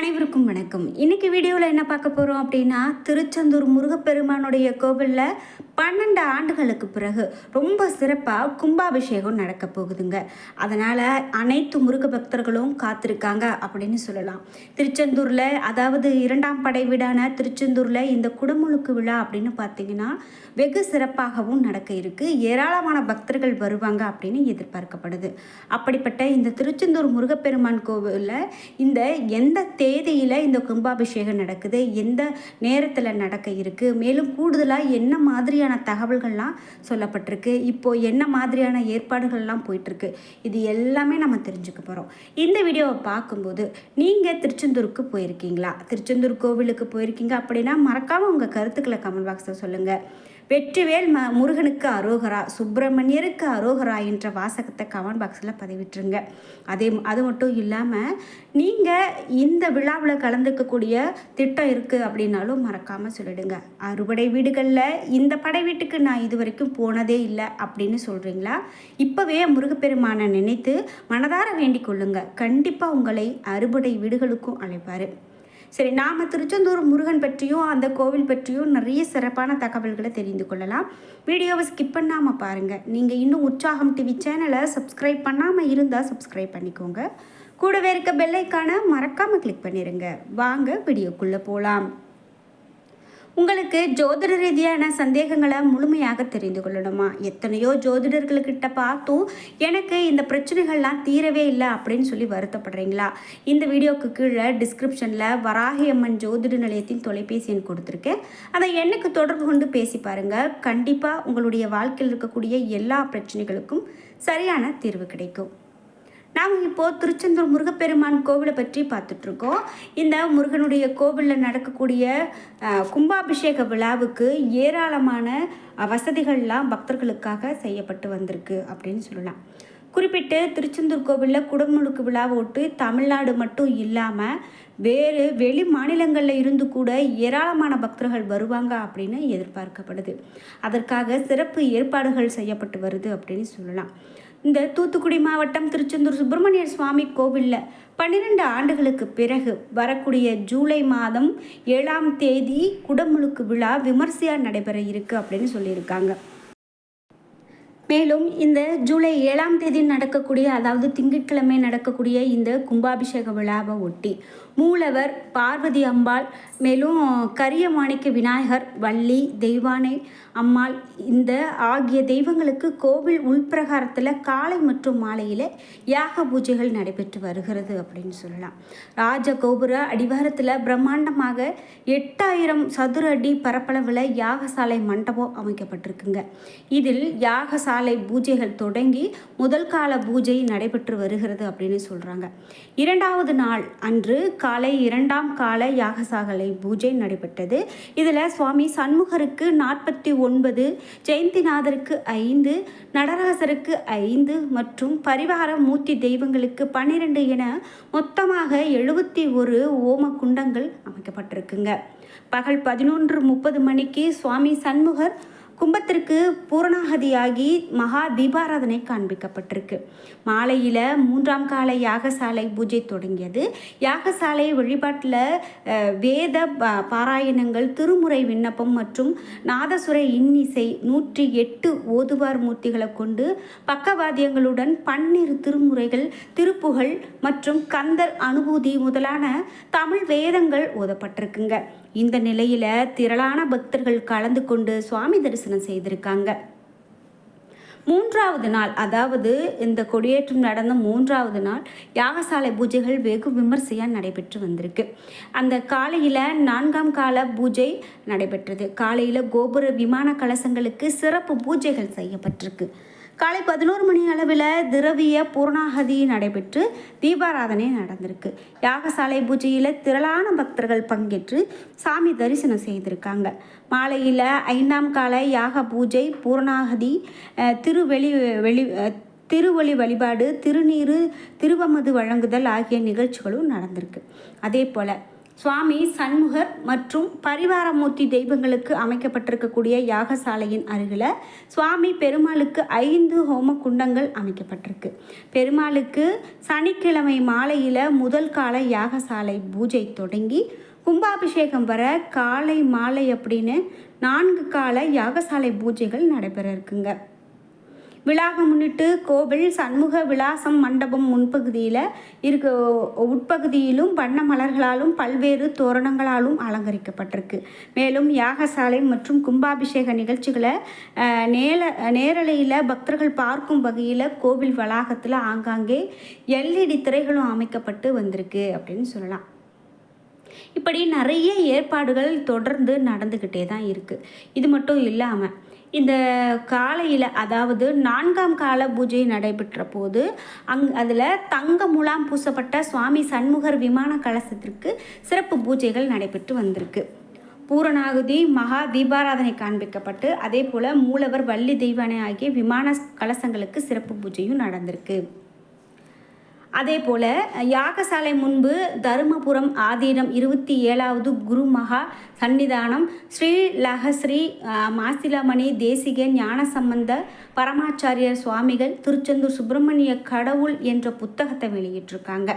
அனைவருக்கும் வணக்கம். இன்னைக்கு வீடியோவில் என்ன பார்க்க போகிறோம் அப்படின்னா திருச்செந்தூர் முருகப்பெருமானுடைய கோவிலில் பன்னெண்டு ஆண்டுகளுக்கு பிறகு ரொம்ப சிறப்பாக கும்பாபிஷேகம் நடக்க போகுதுங்க. அதனால் அனைத்து முருக பக்தர்களும் காத்திருக்காங்க அப்படின்னு சொல்லலாம். திருச்செந்தூரில் அதாவது இரண்டாம் படை வீடான திருச்செந்தூரில் இந்த குடமுழுக்கு விழா அப்படின்னு பார்த்தீங்கன்னா வெகு சிறப்பாகவும் நடக்க இருக்குது ஏராளமான பக்தர்கள் வருவாங்க அப்படின்னு எதிர்பார்க்கப்படுது. அப்படிப்பட்ட இந்த திருச்செந்தூர் முருகப்பெருமான் கோவிலில் இந்த எந்த தேதியில் இந்த கும்பாபிஷேகம் நடக்குது. எந்த நேரத்தில் நடக்க இருக்கு? மேலும் கூடுதலாக என்ன மாதிரியான தகவல்கள்லாம் சொல்லப்பட்டிருக்கு? இப்போ என்ன மாதிரியான ஏற்பாடுகள்லாம் போயிட்டுருக்கு? இது எல்லாமே நம்ம தெரிஞ்சுக்க போகிறோம் இந்த வீடியோவை பார்க்கும்போது நீங்கள் திருச்செந்தூருக்கு போயிருக்கீங்களா? திருச்செந்தூர் கோவிலுக்கு போயிருக்கீங்க அப்படின்னா மறக்காமல் உங்கள் கருத்துக்களை கமெண்ட் பாக்ஸில் சொல்லுங்கள் வெற்றிவேல் ம முருகனுக்கு அரோகரா சுப்பிரமணியருக்கு அரோகரா என்ற வாசகத்தை கமெண்ட் பாக்ஸில் பதிவிட்டுருங்க. அதே அது மட்டும் இல்லாமல் நீங்கள் இந்த விழாவில் கலந்துக்கக்கூடிய திட்டம் இருக்குது அப்படின்னாலும் மறக்காமல் சொல்லிடுங்க. அறுபடை வீடுகளில் இந்த படை வீட்டுக்கு நான் இது வரைக்கும் போனதே இல்லை அப்படின்னு சொல்கிறீங்களா இப்போவே முருகப்பெருமானை நினைத்து மனதார வேண்டிக் கொள்ளுங்க. கண்டிப்பாக உங்களை அறுபடை வீடுகளுக்கும் அழைப்பார். சரி நாம் திருச்செந்தூர் முருகன் பற்றியும் அந்த கோவில் பற்றியும் நிறைய சிறப்பான தகவல்களை தெரிந்து கொள்ளலாம். வீடியோவை ஸ்கிப் பண்ணாமல் பாருங்கள் நீங்கள் இன்னும் உற்சாகம் டிவி சேனலை சப்ஸ்கிரைப் பண்ணாமல் இருந்தால் சப்ஸ்கிரைப் பண்ணிக்கோங்க. கூடவே இருக்க பெல்லைக்கான மறக்காமல் கிளிக் பண்ணிடுங்க வாங்க வீடியோக்குள்ளே போகலாம் உங்களுக்கு ஜோதிட ரீதியான சந்தேகங்களை முழுமையாக தெரிந்து கொள்ளணுமா? எத்தனையோ ஜோதிடர்கள்கிட்ட பார்த்தும் எனக்கு இந்த பிரச்சனைகள்லாம் தீரவே இல்லை அப்படின்னு சொல்லி வருத்தப்படுறீங்களா? இந்த வீடியோக்கு கீழே டிஸ்கிரிப்ஷனில் வராகி அம்மன் ஜோதிட நிலையத்தின் தொலைபேசி எண் கொடுத்துருக்கேன். அதை எண்ணுக்கு தொடர்பு கொண்டு பேசி பாருங்கள் கண்டிப்பாக உங்களுடைய வாழ்க்கையில் இருக்கக்கூடிய எல்லா பிரச்சனைகளுக்கும் சரியான தீர்வு கிடைக்கும். நாம் இப்போது திருச்செந்தூர் முருகப்பெருமான் கோவிலை பற்றி பார்த்துட்ருக்கோம். இந்த முருகனுடைய கோவிலில் நடக்கக்கூடிய கும்பாபிஷேக விழாவுக்கு ஏராளமான வசதிகள்லாம் பக்தர்களுக்காக செய்யப்பட்டு வந்திருக்கு அப்படின்னு சொல்லலாம். குறிப்பிட்டு திருச்செந்தூர் கோவிலில் குடமுழுக்கு விழாவை ஒட்டு தமிழ்நாடு மட்டும் இல்லாமல் வேறு வெளி மாநிலங்களில் இருந்து கூட ஏராளமான பக்தர்கள் வருவாங்க அப்படின்னு எதிர்பார்க்கப்படுது. அதற்காக சிறப்பு ஏற்பாடுகள் செய்யப்பட்டு வருது அப்படின்னு சொல்லலாம். இந்த தூத்துக்குடி மாவட்டம் திருச்செந்தூர் சுப்பிரமணிய சுவாமி கோவிலில் பன்னிரெண்டு ஆண்டுகளுக்கு பிறகு வரக்கூடிய ஜூலை மாதம் ஏழாம் தேதி குடமுழுக்கு விழா விமர்சையாக நடைபெற இருக்கு அப்படின்னு சொல்லியிருக்காங்க. மேலும் இந்த ஜூலை ஏழாம் தேதி நடக்கக்கூடிய அதாவது திங்கட்கிழமை நடக்கக்கூடிய இந்த கும்பாபிஷேக விழாவை ஒட்டி மூலவர் பார்வதி அம்பாள் மேலும் கரிய மாணிக்க விநாயகர் வள்ளி தெய்வானை அம்மாள். இந்த ஆகிய தெய்வங்களுக்கு கோவில் உள்பிரகாரத்தில் காலை மற்றும் மாலையில் யாக பூஜைகள் நடைபெற்று வருகிறது அப்படின்னு சொல்லலாம். ராஜ கோபுர அடிவாரத்தில் பிரம்மாண்டமாக எட்டாயிரம் சதுர அடி பரப்பளவில் யாகசாலை மண்டபம் அமைக்கப்பட்டிருக்குங்க. இதில் யாகசாலை பூஜைகள் தொடங்கி முதல் கால பூஜை நடைபெற்று வருகிறது அப்படின்னு சொல்கிறாங்க இரண்டாவது நாள் அன்று காலை இரண்டாம் கால யாகசாகலை பூஜை நடைபெற்றது. இதில் சுவாமி சண்முகருக்கு நாற்பத்தி ஒன்பது ஜெயந்திநாதருக்கு ஐந்து நடராசருக்கு ஐந்து மற்றும் பரிவார மூர்த்தி தெய்வங்களுக்கு பன்னிரெண்டு என மொத்தமாக எழுபத்தி ஒரு ஓம குண்டங்கள் அமைக்கப்பட்டிருக்குங்க. பகல் பதினொன்று முப்பது மணிக்கு சுவாமி சண்முகர் கும்பத்திற்கு பூரணாகதியாகி மகா தீபாராதனை காண்பிக்கப்பட்டிருக்கு. மாலையில் மூன்றாம் கால யாகசாலை பூஜை தொடங்கியது. யாகசாலை வழிபாட்டில் வேத பாராயணங்கள் திருமுறை விண்ணப்பம் மற்றும் நாதசுர இன்னிசை நூற்றி எட்டு ஓதுவார் மூர்த்திகளை கொண்டு பக்கவாத்தியங்களுடன் பன்னிரு திருமுறைகள் திருப்புகழ் மற்றும் கந்தர் அனுபூதி முதலான தமிழ் வேதங்கள் ஓதப்பட்டிருக்குங்க. இந்த நிலையில திரளான பக்தர்கள் கலந்து கொண்டு சுவாமி தரிசனம் செய்திருக்காங்க. மூன்றாவது நாள் அதாவது இந்த கொடியேற்றம் நடந்த மூன்றாவது நாள் யாகசாலை பூஜைகள் வெகு விமர்சையாக நடைபெற்று வந்திருக்கு. அந்த காலையில் நான்காம் கால பூஜை நடைபெற்றது. காலையில் கோபுர விமான கலசங்களுக்கு சிறப்பு பூஜைகள் செய்யப்பட்டிருக்கு. காலை பதினோரு மணி அளவில் திரவிய பூர்ணாகதி நடைபெற்று தீபாராதனை நடந்திருக்கு. யாகசாலை பூஜையில் திரளான பக்தர்கள் பங்கேற்று சாமி தரிசனம் செய்திருக்காங்க. மாலையில் ஐந்தாம் கால யாக பூஜை பூர்ணாகதி திருவெளி வெளி திருவழி திருவொளி வழிபாடு திருநீறு திருவமது வழங்குதல் ஆகிய நிகழ்ச்சிகளும் நடந்திருக்கு. அதே போல் சுவாமி சண்முகர் மற்றும் பரிவாரமூர்த்தி தெய்வங்களுக்கு அமைக்கப்பட்டிருக்கக்கூடிய யாகசாலையின் அருகில் சுவாமி பெருமாளுக்கு ஐந்து ஹோம குண்டங்கள் அமைக்கப்பட்டிருக்கு. பெருமாளுக்கு சனிக்கிழமை மாலையில் முதல் கால யாகசாலை பூஜை தொடங்கி கும்பாபிஷேகம் வர காலை மாலை அப்படின்னு நான்கு கால யாகசாலை பூஜைகள் நடைபெற இருக்குங்க. விழாவை முன்னிட்டு கோவில் சண்முக விலாசம் மண்டபம் முன்பகுதியில் இருக்க உட்பகுதியிலும் வண்ண மலர்களாலும் பல்வேறு தோரணங்களாலும் அலங்கரிக்கப்பட்டிருக்கு. மேலும் யாகசாலை மற்றும் கும்பாபிஷேக நிகழ்ச்சிகளை நேர நேரலையில் பக்தர்கள் பார்க்கும் வகையில் கோவில் வளாகத்தில் ஆங்காங்கே எல்இடி திரைகளும் அமைக்கப்பட்டு வந்திருக்கு அப்படின்னு சொல்லலாம். இப்படி நிறைய ஏற்பாடுகள் தொடர்ந்து நடந்துக்கிட்டே தான் இருக்குது இது மட்டும் இல்லாமல் இந்த காலையில் அதாவது நான்காம் கால பூஜை நடைபெற்ற போது அங் அதில் தங்க முலாம் பூசப்பட்ட சுவாமி சண்முகர் விமான கலசத்திற்கு சிறப்பு பூஜைகள் நடைபெற்று வந்திருக்கு. பூரணாகுதி மகா தீபாராதனை காண்பிக்கப்பட்டு அதே போல் மூலவர் வள்ளி தெய்வானை ஆகிய விமான கலசங்களுக்கு சிறப்பு பூஜையும் நடந்திருக்கு. அதே போல் யாகசாலை முன்பு தருமபுரம் ஆதீனம் இருபத்தி ஏழாவது குரு மகா சன்னிதானம் ஸ்ரீ லஹஸ்ரீ மாசிலமணி தேசிக ஞானசம்பந்த பரமாச்சாரியர் சுவாமிகள் திருச்செந்தூர் சுப்பிரமணிய கடவுள் என்ற புத்தகத்தை வெளியிட்டிருக்காங்க.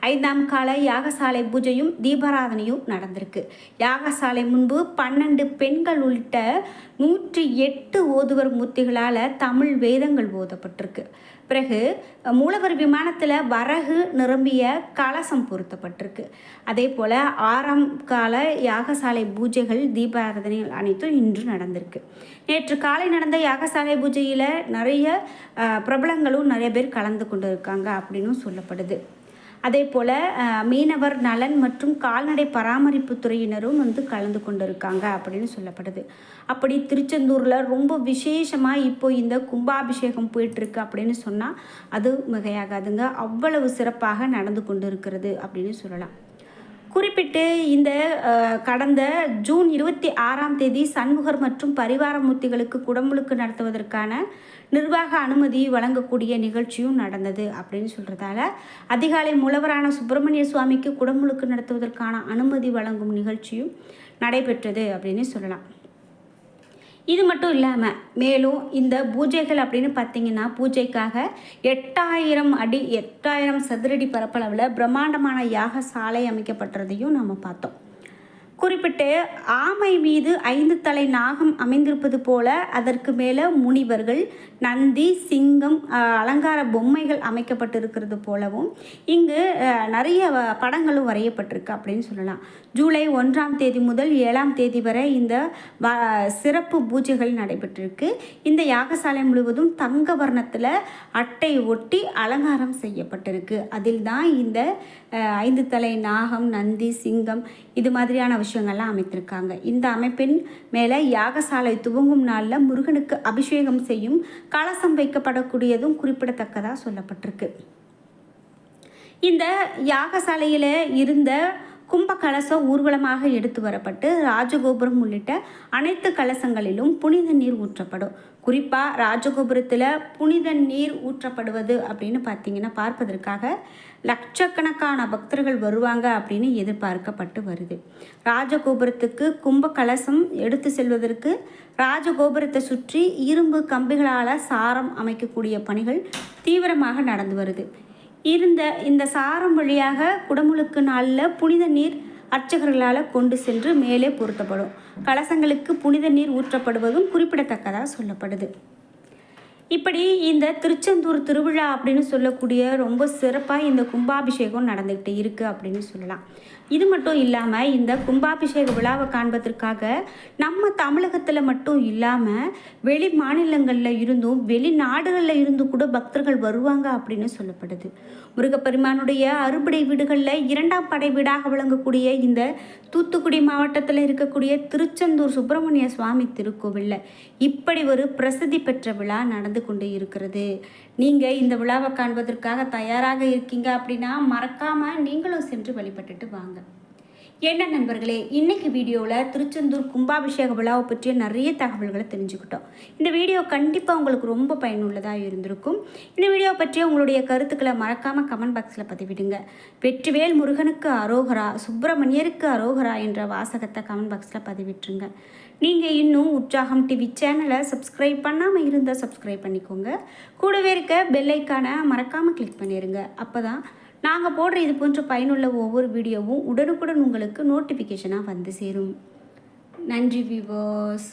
ஐந்தாம் கால யாகசாலை பூஜையும் தீபாராதனையும் நடந்திருக்கு. யாகசாலை முன்பு பன்னெண்டு பெண்கள் உள்ளிட்ட நூற்றி எட்டு ஓதுவர் மூர்த்திகளால் தமிழ் வேதங்கள் ஓதப்பட்டிருக்கு. பிறகு மூலவர் விமானத்தில் வரகு நிரம்பிய கலசம் பொருத்தப்பட்டிருக்கு. அதே போல் ஆறாம் கால யாகசாலை பூஜைகள் தீபாராதனைகள் அனைத்தும் இன்று நடந்திருக்கு. நேற்று காலை நடந்த யாகசாலை பூஜையில் நிறைய பிரபலங்களும் நிறைய பேர் கலந்து கொண்டு இருக்காங்க அப்படின்னு சொல்லப்படுது. அதே போல் மீனவர் நலன் மற்றும் கால்நடை பராமரிப்பு துறையினரும் வந்து கலந்து கொண்டிருக்காங்க அப்படின்னு சொல்லப்படுது. அப்படி திருச்செந்தூரில் ரொம்ப விசேஷமாக இப்போ இந்த கும்பாபிஷேகம் போயிட்டுருக்கு அப்படின்னு சொன்னால் அது மிகையாகாதுங்க. அவ்வளவு சிறப்பாக நடந்து கொண்டு இருக்கிறது அப்படின்னு சொல்லலாம். குறிப்பிட்டு இந்த கடந்த ஜூன் இருபத்தி ஆறாம் தேதி சண்முகர் மற்றும் பரிவாரமூர்த்திகளுக்கு குடமுழுக்கு நடத்துவதற்கான நிர்வாக அனுமதி வழங்கக்கூடிய நிகழ்ச்சியும் நடந்தது அப்படின்னு சொல்கிறதால அதிகாலை மூலவரான சுப்பிரமணிய சுவாமிக்கு குடமுழுக்கு நடத்துவதற்கான அனுமதி வழங்கும் நிகழ்ச்சியும் நடைபெற்றது அப்படின்னு சொல்லலாம். இது மட்டும் இல்லாமல் மேலும் இந்த பூஜைகள் அப்படின்னு பார்த்தீங்கன்னா பூஜைக்காக எட்டாயிரம் அடி எட்டாயிரம் சதுரடி பரப்பளவில் பிரம்மாண்டமான யாக சாலை அமைக்கப்பட்டதையும் நம்ம பார்த்தோம். குறிப்பிட்டு ஆமை மீது ஐந்து தலை நாகம் அமைந்திருப்பது போல அதற்கு மேலே முனிவர்கள் நந்தி சிங்கம் அலங்கார பொம்மைகள் அமைக்கப்பட்டிருக்கிறது போலவும் இங்கு நிறைய படங்களும் வரையப்பட்டிருக்கு அப்படின்னு சொல்லலாம். ஜூலை ஒன்றாம் தேதி முதல் ஏழாம் தேதி வரை இந்த சிறப்பு பூஜைகள் நடைபெற்றிருக்கு. இந்த யாகசாலை முழுவதும் தங்க வர்ணத்தில் அட்டை ஒட்டி அலங்காரம் செய்யப்பட்டிருக்கு. அதில் தான் இந்த ஐந்து தலை நாகம் நந்தி சிங்கம் இது மாதிரியான விஷயங்கள்லாம் அமைத்திருக்காங்க. இந்த அமைப்பின் மேலே யாகசாலை துவங்கும் நாளில் முருகனுக்கு அபிஷேகம் செய்யும் கலசம் வைக்கப்படக்கூடியதும் குறிப்பிடத்தக்கதாக சொல்லப்பட்டிருக்கு. இந்த யாகசாலையில் இருந்த கும்ப கலசம் ஊர்வலமாக எடுத்து வரப்பட்டு ராஜகோபுரம் உள்ளிட்ட அனைத்து கலசங்களிலும் புனித நீர் ஊற்றப்படும். குறிப்பாக ராஜகோபுரத்தில் புனித நீர் ஊற்றப்படுவது அப்படின்னு பார்த்தீங்கன்னா பார்ப்பதற்காக லட்சக்கணக்கான பக்தர்கள் வருவாங்க அப்படின்னு எதிர்பார்க்கப்பட்டு வருது. ராஜகோபுரத்துக்கு கும்ப கலசம் எடுத்து செல்வதற்கு ராஜகோபுரத்தை சுற்றி இரும்பு கம்பிகளால் சாரம் அமைக்கக்கூடிய பணிகள் தீவிரமாக நடந்து வருது. இருந்த இந்த சாரம் வழியாக குடமுழுக்கு நாளில் புனித நீர் அர்ச்சகர்களால் கொண்டு சென்று மேலே பொருத்தப்படும். கலசங்களுக்கு புனித நீர் ஊற்றப்படுவதும் குறிப்பிடத்தக்கதாக சொல்லப்படுது. இப்படி இந்த திருச்செந்தூர் திருவிழா அப்படின்னு சொல்லக்கூடிய ரொம்ப சிறப்பாக இந்த கும்பாபிஷேகம் நடந்துக்கிட்டு இருக்குது அப்படின்னு சொல்லலாம். இது மட்டும் இல்லாமல் இந்த கும்பாபிஷேக விழாவை காண்பதற்காக நம்ம தமிழகத்தில் மட்டும் இல்லாமல் வெளி மாநிலங்களில் இருந்தும் வெளிநாடுகளில் இருந்து கூட பக்தர்கள் வருவாங்க அப்படின்னு சொல்லப்படுது. முருகப்பெருமானுடைய அறுபடை வீடுகளில் இரண்டாம் படை வீடாக விளங்கக்கூடிய இந்த தூத்துக்குடி மாவட்டத்தில் இருக்கக்கூடிய திருச்செந்தூர் சுப்பிரமணிய சுவாமி திருக்கோவிலில் இப்படி ஒரு பிரசித்தி பெற்ற விழா நடந்து கொண்டு இருக்கிறது. நீங்கள் இந்த விழாவை காண்பதற்காக தயாராக இருக்கீங்க அப்படின்னா மறக்காமல் நீங்களும் சென்று வழிபட்டுட்டு வாங்க. என்ன நண்பர்களே இன்னைக்கு வீடியோவில் திருச்செந்தூர் கும்பாபிஷேக விழாவை பற்றிய நிறைய தகவல்களை தெரிஞ்சுக்கிட்டோம். இந்த வீடியோ கண்டிப்பாக உங்களுக்கு ரொம்ப பயனுள்ளதாக இருந்திருக்கும். இந்த வீடியோ பற்றிய உங்களுடைய கருத்துக்களை மறக்காமல் கமெண்ட் பாக்ஸில் பதிவிடுங்க. வெற்றிவேல் முருகனுக்கு அரோகரா சுப்பிரமணியருக்கு அரோகரா என்ற வாசகத்தை கமெண்ட் பாக்ஸில் பதிவிட்டுருங்க. நீங்கள் இன்னும் உற்சாகம் டிவி சேனலை சப்ஸ்கிரைப் பண்ணாமல் இருந்தால் சப்ஸ்கிரைப் பண்ணிக்கோங்க. கூடவே இருக்க பெல்லைக்கான மறக்காமல் கிளிக் பண்ணிடுங்க அப்போ தான் நாங்கள் போடுற இது போன்ற பயனுள்ள ஒவ்வொரு வீடியோவும் உடனுக்குடன் உங்களுக்கு நோட்டிஃபிகேஷனாக வந்து சேரும். நன்றி வியூவர்ஸ்